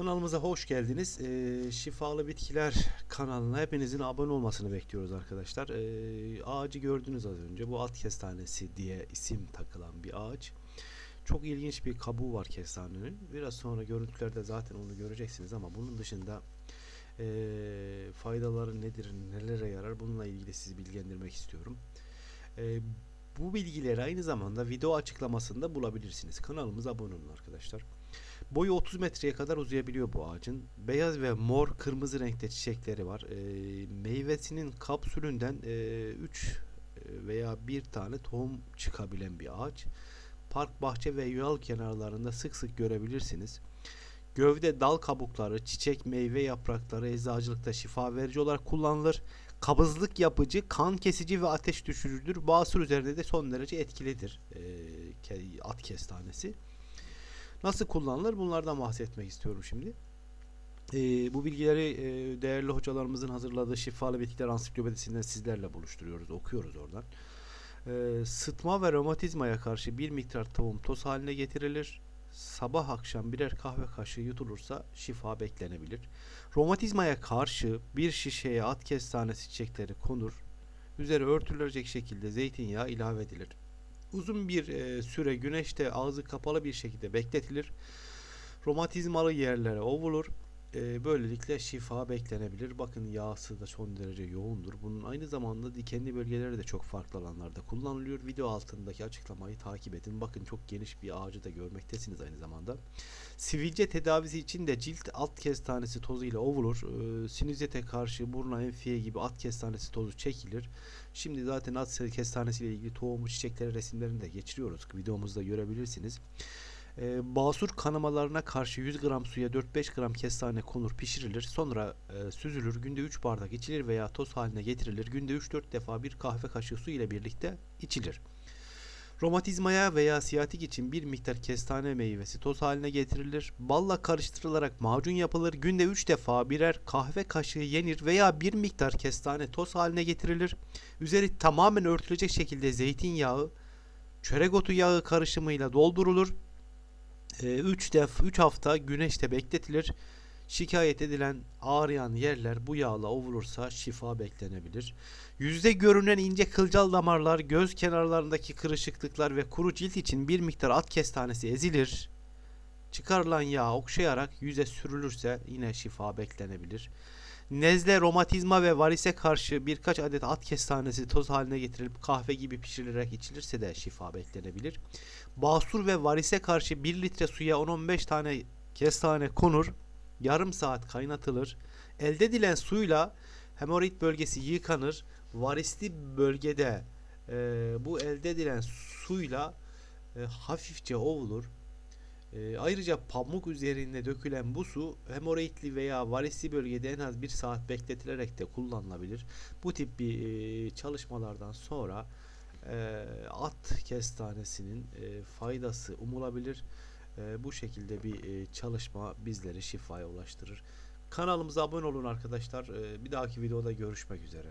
Kanalımıza hoş geldiniz. Ee, Şifalı Bitkiler kanalına hepinizin abone olmasını bekliyoruz arkadaşlar. Ee, ağacı gördünüz az önce. Bu at kestanesi diye isim takılan bir ağaç. Çok ilginç bir kabuğu var kestanenin. Biraz sonra görüntülerde zaten onu göreceksiniz ama bunun dışında ee, faydaları nedir, nelere yarar bununla ilgili sizi bilgilendirmek istiyorum. Ee, bu bilgileri aynı zamanda video açıklamasında bulabilirsiniz. Kanalımıza abone olun arkadaşlar. Boyu 30 metreye kadar uzayabiliyor bu ağacın. Beyaz ve mor kırmızı renkte çiçekleri var. Ee, meyvesinin kapsülünden 3 veya bir tane tohum çıkabilen bir ağaç. Park, bahçe ve yol kenarlarında sık sık görebilirsiniz. Gövde, dal kabukları, çiçek, meyve yaprakları eczacılıkta şifa verici olarak kullanılır. Kabızlık yapıcı, kan kesici ve ateş düşürücüdür. Basur üzerinde de son derece etkilidir ke- at kestanesi. Nasıl kullanılır? Bunlardan bahsetmek istiyorum şimdi. Ee, bu bilgileri e, değerli hocalarımızın hazırladığı Şifalı Bitkiler Ansiklopedisinden sizlerle buluşturuyoruz, okuyoruz oradan. Ee, sıtma ve romatizmaya karşı bir miktar tohum toz haline getirilir. Sabah akşam birer kahve kaşığı yutulursa şifa beklenebilir. Romatizmaya karşı bir şişeye at kestanesi çiçekleri konur. Üzeri örtülecek şekilde zeytinyağı ilave edilir. Uzun bir e, süre güneşte ağzı kapalı bir şekilde bekletilir. Romatizmalı yerlere ovulur. E, böylelikle şifa beklenebilir. Bakın yağsı da son derece yoğundur. Bunun aynı zamanda dikenli bölgeleri de çok farklı alanlarda kullanılıyor. Video altındaki açıklamayı takip edin. Bakın çok geniş bir ağacı da görmektesiniz aynı zamanda. Sivilce tedavisi için de cilt at kestanesi tozu ile ovulur. E, sinüzite karşı buruna enfiye gibi at kestanesi tozu çekilir. Şimdi zaten at kestanesi ile ilgili tohumu çiçekleri resimlerini de geçiriyoruz. Videomuzda görebilirsiniz. Ee, basur kanamalarına karşı 100 gram suya 4-5 gram kestane konur pişirilir. Sonra e, süzülür. Günde 3 bardak içilir veya toz haline getirilir. Günde 3-4 defa bir kahve kaşığı su ile birlikte içilir. Romatizmaya veya siyatik için bir miktar kestane meyvesi toz haline getirilir. Balla karıştırılarak macun yapılır. Günde 3 defa birer kahve kaşığı yenir veya bir miktar kestane toz haline getirilir. Üzeri tamamen örtülecek şekilde zeytinyağı, çörek otu yağı karışımıyla doldurulur. 3 def 3 hafta güneşte bekletilir. Şikayet edilen ağrıyan yerler bu yağla ovulursa şifa beklenebilir. Yüzde görünen ince kılcal damarlar, göz kenarlarındaki kırışıklıklar ve kuru cilt için bir miktar at kestanesi ezilir. Çıkarılan yağ okşayarak yüze sürülürse yine şifa beklenebilir. Nezle, romatizma ve varise karşı birkaç adet at kestanesi toz haline getirilip kahve gibi pişirilerek içilirse de şifa beklenebilir. Basur ve varise karşı 1 litre suya 10-15 tane kestane konur. Yarım saat kaynatılır. Elde edilen suyla hemoroid bölgesi yıkanır. Varisli bölgede e, bu elde edilen suyla e, hafifçe ovulur. E, ayrıca pamuk üzerine dökülen bu su hemoroidli veya varisli bölgede en az bir saat bekletilerek de kullanılabilir. Bu tip bir e, çalışmalardan sonra e, at kestanesinin e, faydası umulabilir. E, bu şekilde bir e, çalışma bizleri şifaya ulaştırır. Kanalımıza abone olun arkadaşlar. E, bir dahaki videoda görüşmek üzere.